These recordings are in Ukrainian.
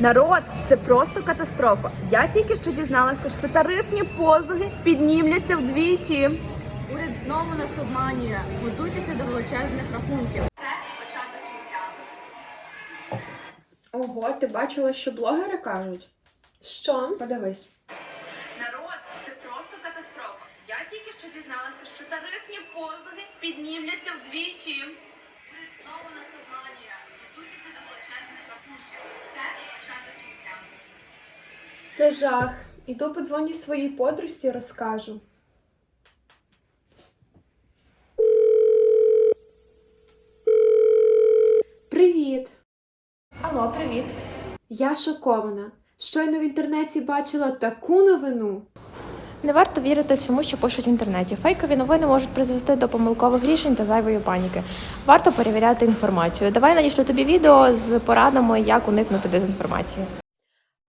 Народ, це просто катастрофа. Я тільки що дізналася, що тарифні послуги піднімляться вдвічі. Уряд знову нас обманює. Готуйтеся до величезних рахунків. Це початок кінця. Ого, ти бачила, що блогери кажуть? Що? Подивись. Народ, це просто катастрофа. Я тільки що дізналася, що тарифні послуги піднімляться вдвічі. Уряд знову нас Це жах. Іду подзвоню своїй подружці, розкажу. Привіт! Алло, привіт. Я шокована. Щойно в інтернеті бачила таку новину. Не варто вірити всьому, що пишуть в інтернеті. Фейкові новини можуть призвести до помилкових рішень та зайвої паніки. Варто перевіряти інформацію. Давай надішлю тобі відео з порадами, як уникнути дезінформації.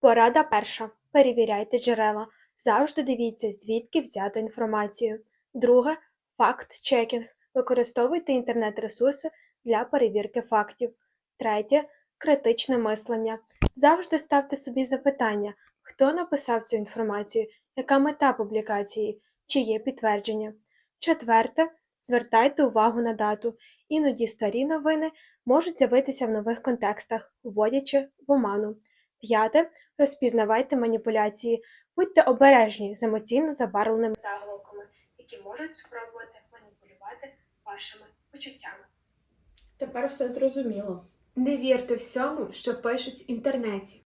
Порада перша. Перевіряйте джерела. Завжди дивіться, звідки взято інформацію. Друге факт-чекінг. Використовуйте інтернет-ресурси для перевірки фактів. Третє критичне мислення. Завжди ставте собі запитання, хто написав цю інформацію, яка мета публікації, чи є підтвердження. Четверте звертайте увагу на дату. Іноді старі новини можуть з'явитися в нових контекстах, вводячи в оману. П'яте розпізнавайте маніпуляції, будьте обережні з емоційно забарвленими заголовками, які можуть спробувати маніпулювати вашими почуттями. Тепер все зрозуміло. Не вірте всьому, що пишуть в інтернеті.